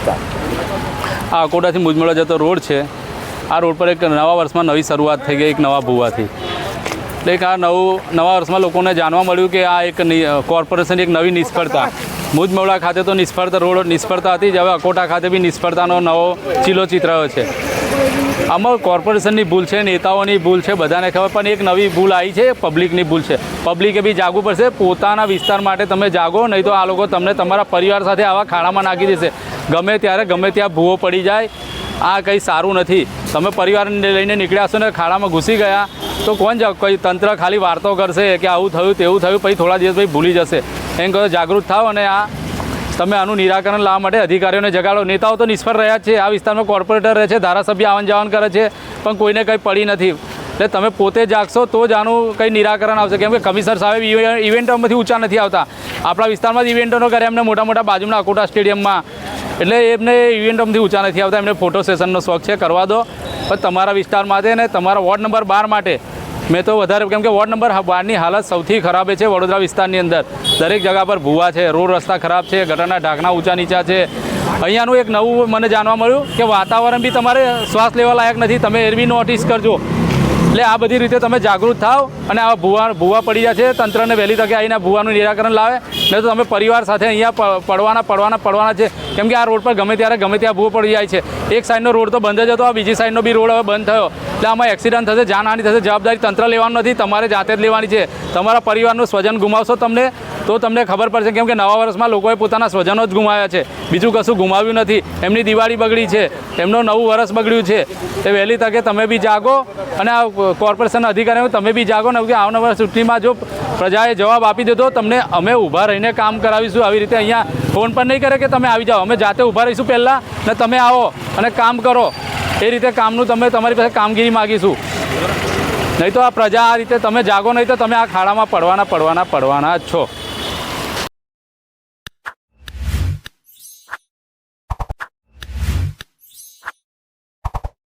વિસ્તાર આ અકોટાથી મુજમળા જતો રોડ છે. આ રોડ પર એક નવા વર્ષમાં નવી શરૂઆત થઈ ગઈ, એક નવા ભૂવાથી. એટલે આ નવું, નવા વર્ષમાં લોકોને જાણવા મળ્યું કે આ એક કોર્પોરેશનની એક નવી નિષ્ફળતા. મુજમવડા ખાતે તો નિષ્ફળતા, રોડ નિષ્ફળતા હતી, જ હવે અકોટા ખાતે બી નિષ્ફળતાનો નવો ચીલો ચિતરાયો છે. આમાં કોર્પોરેશનની ભૂલ છે, નેતાઓની ભૂલ છે, બધાને ખબર, પણ એક નવી ભૂલ આવી છે પબ્લિકની ભૂલ છે. પબ્લિકે બી જાગવું પડશે, પોતાના વિસ્તાર માટે તમે જાગો, નહીં તો આ લોકો તમને તમારા પરિવાર સાથે આવા ખાડામાં નાખી દેશે. ગમે ત્યારે, ગમે ત્યાં ભૂવો પડી જાય, આ કંઈ સારું નથી. તમે પરિવારને લઈને નીકળ્યા છો ને ખાડામાં ઘૂસી ગયા, તો કોણ જાઓ કોઈ તંત્ર ખાલી વાર્તો કરશે કે આવું થયું, તેવું થયું, પછી થોડા દિવસ પછી ભૂલી જશે. એમ કહો જાગૃત થાવ અને આ તમે આનું નિરાકરણ લાવવા માટે અધિકારીઓને જગાડો. નેતાઓ તો નિષ્ફળ રહ્યા છે, આ વિસ્તારમાં કોર્પોરેટર રહે છે, ધારાસભ્ય આવન જાવન કરે છે, પણ કોઈને કંઈ પડી નથી. એટલે તમે પોતે જાગશો તો જ આનું કંઈ નિરાકરણ આવશે. કેમ કે કમિશનર સાહેબ ઇવેન્ટોમાંથી ઊંચા નથી આવતા. આપણા વિસ્તારમાં જ ઇવેન્ટોનો કરે એમને મોટા મોટા બાજુના અકોટા સ્ટેડિયમમાં એટલે એમને ઇવેન્ટોમાંથી ઊંચા નથી આવતા. એમને ફોટો સેશનનો શોખ છે, કરવા દો. પણ તમારા વિસ્તાર માટે ને, તમારા વોર્ડ નંબર બાર માટે મેં તો વધારે કેમ કે વોર્ડ નંબર બારની હાલત સૌથી ખરાબ છે વડોદરા વિસ્તારની અંદર. દરેક જગા પર ભૂવા છે, રોડ રસ્તા ખરાબ છે, ગટરના ઢાંકણા ઊંચા નીચા છે. અહીંયાનું એક નવું મને જાણવા મળ્યું કે વાતાવરણ બી તમારે શ્વાસ લેવા લાયક નથી. તમે એરવી નોટિસ કરજો. એટલે આ બધી રીતે તમે જાગૃત થાવ અને આ ભૂવા ભૂવા પડી જાય છે તંત્રને વહેલી તકે આવીને ભૂવાનું નિરાકરણ લાવે. નહીં તો તમે પરિવાર સાથે અહીંયા પડવાના પડવાના પડવાના છે. કેમ કે આ રોડ પર ગમે ત્યારે ગમે ત્યાં ભૂવો પડી જાય છે. એક સાઈડનો રોડ તો બંધ જ હતો, આ બીજી સાઈડનો બી રોડ હવે બંધ થયો. એટલે આમાં એક્સિડન્ટ થશે, જાનહાની થશે, જવાબદારી તંત્ર લેવાનું નથી, તમારે જાતે જ લેવાની છે. તમારા પરિવારનું સ્વજન ગુમાવશો તમને તો તમને ખબર પડશે કેમ કે નવા વર્ષમાં લોકોએ પોતાના સ્વજનો જ ગુમાવ્યા છે. બીજું કશું ગુમાવ્યું નથી. એમની દિવાળી બગડી છે. એમનું નવું વર્ષ બગડ્યું છે. તે વહેલી તકે તમે બી જાગો અને આ કોર્પોરેશન અધિકારીઓ, તમે બી જાગો ને કે આવનાર ચૂંટણીમાં જો પ્રજાએ જવાબ આપી દીધો, તમને અમે ઊભા રહીને કામ કરાવીશું. આવી રીતે અહીંયા ફોન પણ નહીં કરે કે તમે આવી જાઓ. અમે જાતે ઊભા રહીશું પહેલાં ને તમે આવો અને કામ કરો. એ રીતે કામનું તમે તમારી પાસે કામગીરી માગીશું. નહીં તો આ પ્રજા આ રીતે તમે જાગો નહીં તો તમે આ ખાડામાં પડવાના પડવાના પડવાના જ છો.